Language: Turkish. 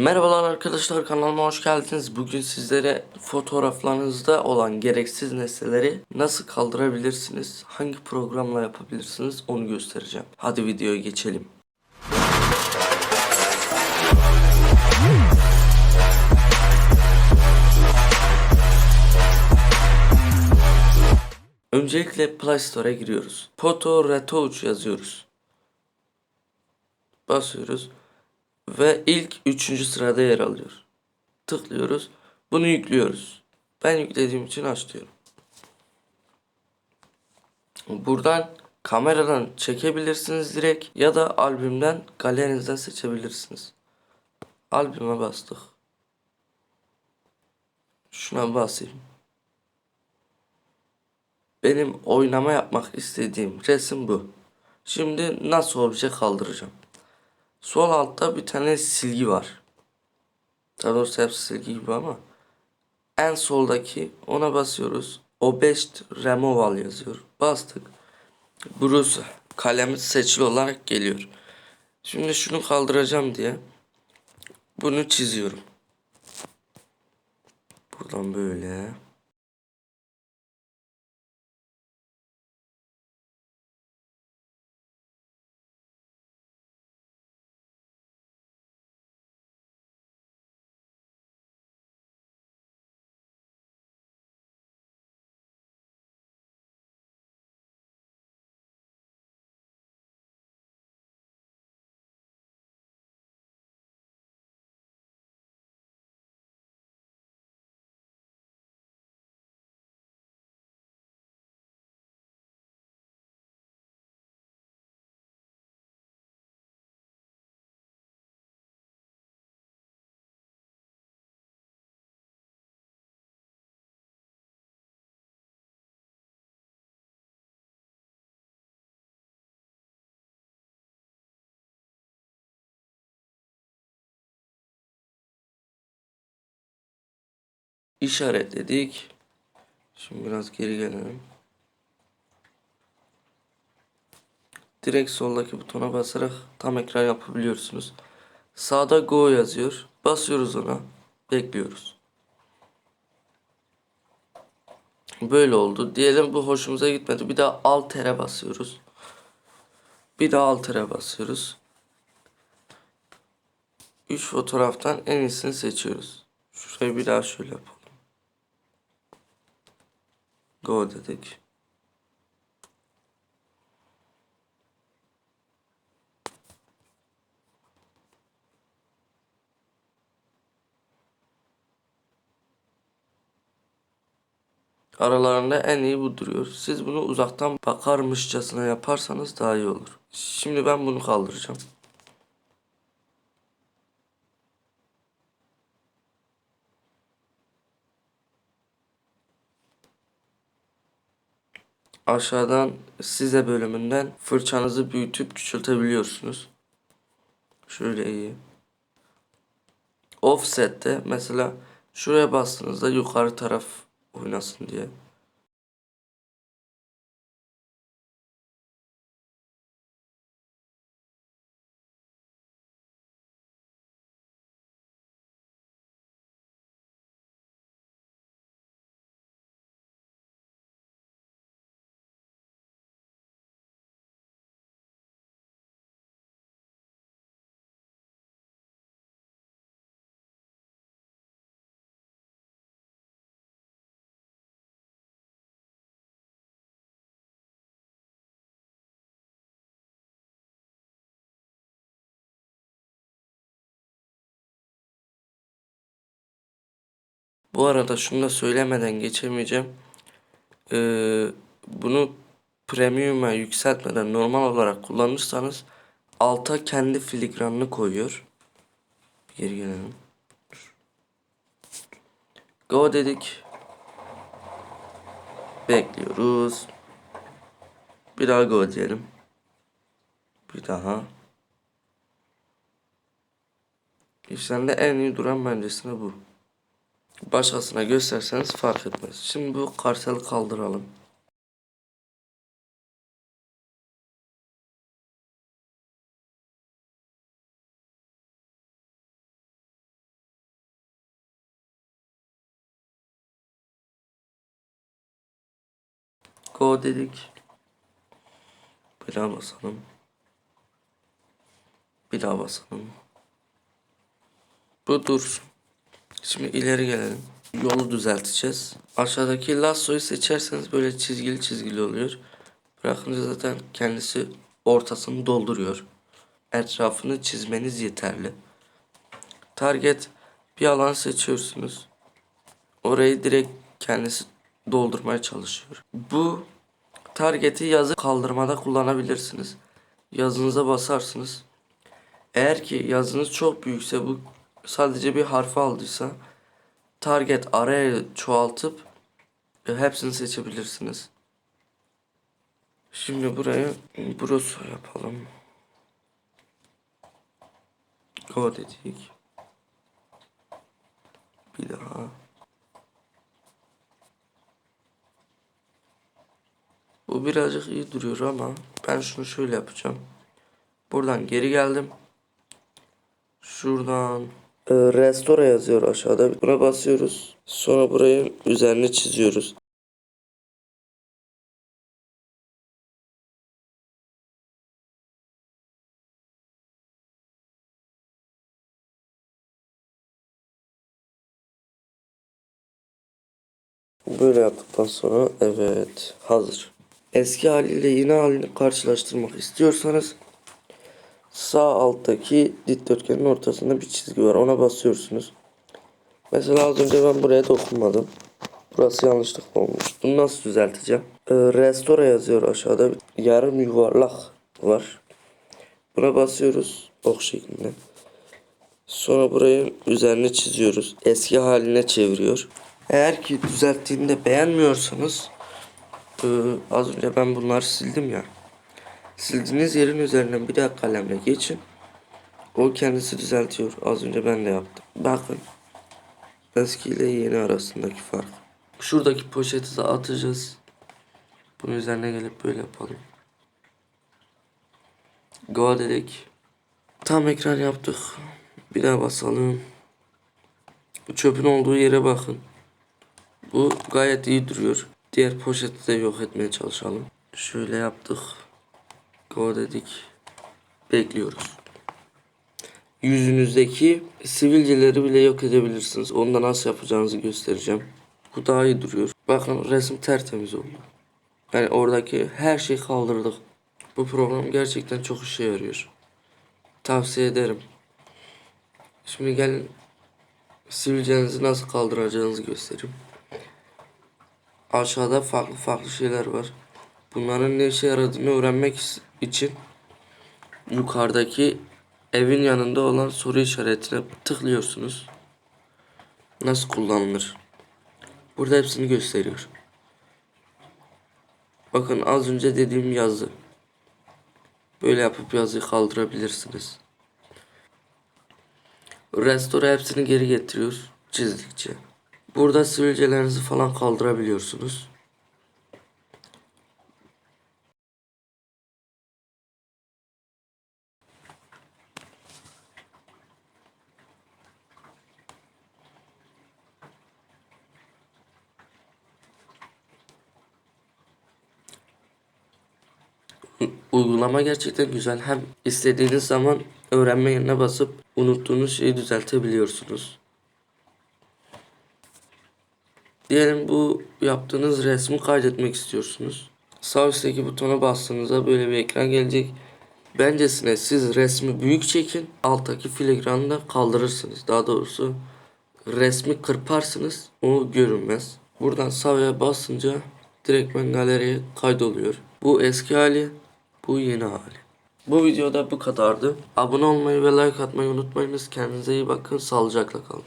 Merhabalar arkadaşlar kanalıma hoş geldiniz. Bugün sizlere fotoğraflarınızda olan gereksiz nesneleri nasıl kaldırabilirsiniz, hangi programla yapabilirsiniz onu göstereceğim. Hadi videoya geçelim. Öncelikle Play Store'a giriyoruz. Photo Retouch yazıyoruz. Basıyoruz ve ilk üçüncü sırada yer alıyor. Tıklıyoruz. Bunu yüklüyoruz. Ben yüklediğim için aç diyorum. Buradan kameradan çekebilirsiniz direkt ya da albümden galerinizden seçebilirsiniz. Albüme bastık. Şuna basayım. Benim oynama yapmak istediğim resim bu. Şimdi nasıl obje kaldıracağım? Sol altta bir tane silgi var. Daha doğrusu hepsi silgi gibi ama. En soldaki ona basıyoruz. Obest Removal yazıyor. Bastık. Bruce kalemi seçili olarak geliyor. Şimdi şunu kaldıracağım diye bunu çiziyorum. Buradan böyle. İşaretledik. Şimdi biraz geri gelelim. Direkt soldaki butona basarak tam ekran yapabiliyorsunuz. Sağda Go yazıyor. Basıyoruz ona. Bekliyoruz. Böyle oldu. Diyelim bu hoşumuza gitmedi. Bir daha Alter'e basıyoruz. Bir daha Alter'e basıyoruz. 3 fotoğraftan en iyisini seçiyoruz. Şurayı bir daha şöyle yapalım. Go dedik. Aralarında en iyi bu duruyor. Siz bunu uzaktan bakarmışçasına yaparsanız daha iyi olur. Şimdi ben bunu kaldıracağım. Aşağıdan size bölümünden fırçanızı büyütüp küçültebiliyorsunuz. Şöyle iyi. Offset'te mesela şuraya bastığınızda yukarı taraf oynasın diye. Bu arada şunu da söylemeden geçemeyeceğim. Ee, bunu premium'a yükseltmeden normal olarak kullanırsanız alta kendi filigranını koyuyor. Geri gelelim. Go dedik. Bekliyoruz. Bir daha go diyelim. Bir daha. İşlerinde en iyi duran bencesine bu. Başkasına gösterseniz fark etmez. Şimdi bu karteli kaldıralım. Go dedik. Bir daha basalım. Bir daha basalım. Bu dursun. Şimdi ileri gelelim. Yolu düzelteceğiz. Aşağıdaki lassoyu seçerseniz böyle çizgili çizgili oluyor. Bırakınca zaten kendisi ortasını dolduruyor. Etrafını çizmeniz yeterli. Target bir alan seçiyorsunuz. Orayı direkt kendisi doldurmaya çalışıyor. Bu targeti yazı kaldırmada kullanabilirsiniz. Yazınıza basarsınız. Eğer ki yazınız çok büyükse bu sadece bir harfi aldıysa target araya çoğaltıp e, hepsini seçebilirsiniz. Şimdi buraya broso yapalım. Go dedik. Bir daha. Bu birazcık iyi duruyor ama ben şunu şöyle yapacağım. Buradan geri geldim. Şuradan restore yazıyor aşağıda. Buna basıyoruz. Sonra burayı üzerine çiziyoruz. Böyle yaptıktan sonra evet hazır. Eski haliyle yeni halini karşılaştırmak istiyorsanız sağ alttaki dikdörtgenin ortasında bir çizgi var. Ona basıyorsunuz. Mesela az önce ben buraya dokunmadım. Burası yanlışlık olmuş. Bunu nasıl düzelteceğim? Ee, restore yazıyor aşağıda. Yarım yuvarlak var. Buna basıyoruz ok şeklinde. Sonra burayı üzerine çiziyoruz. Eski haline çeviriyor. Eğer ki düzelttiğinde beğenmiyorsanız ee, az önce ben bunları sildim ya. Sildiğiniz yerin üzerinden bir daha kalemle geçin. O kendisi düzeltiyor. Az önce ben de yaptım. Bakın. Eski ile yeni arasındaki fark. Şuradaki poşeti de atacağız. Bunun üzerine gelip böyle yapalım. Go dedik. Tam ekran yaptık. Bir daha basalım. Çöpün olduğu yere bakın. Bu gayet iyi duruyor. Diğer poşeti de yok etmeye çalışalım. Şöyle yaptık. Go dedik. Bekliyoruz. Yüzünüzdeki sivilceleri bile yok edebilirsiniz. Onu da nasıl yapacağınızı göstereceğim. Bu daha iyi duruyor. Bakın resim tertemiz oldu. Yani oradaki her şeyi kaldırdık. Bu program gerçekten çok işe yarıyor. Tavsiye ederim. Şimdi gelin sivilcenizi nasıl kaldıracağınızı göstereyim. Aşağıda farklı farklı şeyler var. Bunların ne işe yaradığını öğrenmek için yukarıdaki evin yanında olan soru işaretine tıklıyorsunuz. Nasıl kullanılır? Burada hepsini gösteriyor. Bakın az önce dediğim yazı. Böyle yapıp yazıyı kaldırabilirsiniz. Restore hepsini geri getiriyor çizdikçe. Burada sivilcelerinizi falan kaldırabiliyorsunuz. Uygulama gerçekten güzel. Hem istediğiniz zaman öğrenme yerine basıp unuttuğunuz şeyi düzeltebiliyorsunuz. Diyelim bu yaptığınız resmi kaydetmek istiyorsunuz. Sağ üstteki butona bastığınızda böyle bir ekran gelecek. Bencesine siz resmi büyük çekin. Alttaki filigranı da kaldırırsınız. Daha doğrusu resmi kırparsınız. O görünmez. Buradan sağa basınca direktmen galeriye kaydoluyor. Bu eski hali. Bu yeni hali. Bu videoda bu kadardı. Abone olmayı ve like atmayı unutmayınız. Kendinize iyi bakın. Sağlıcakla kalın.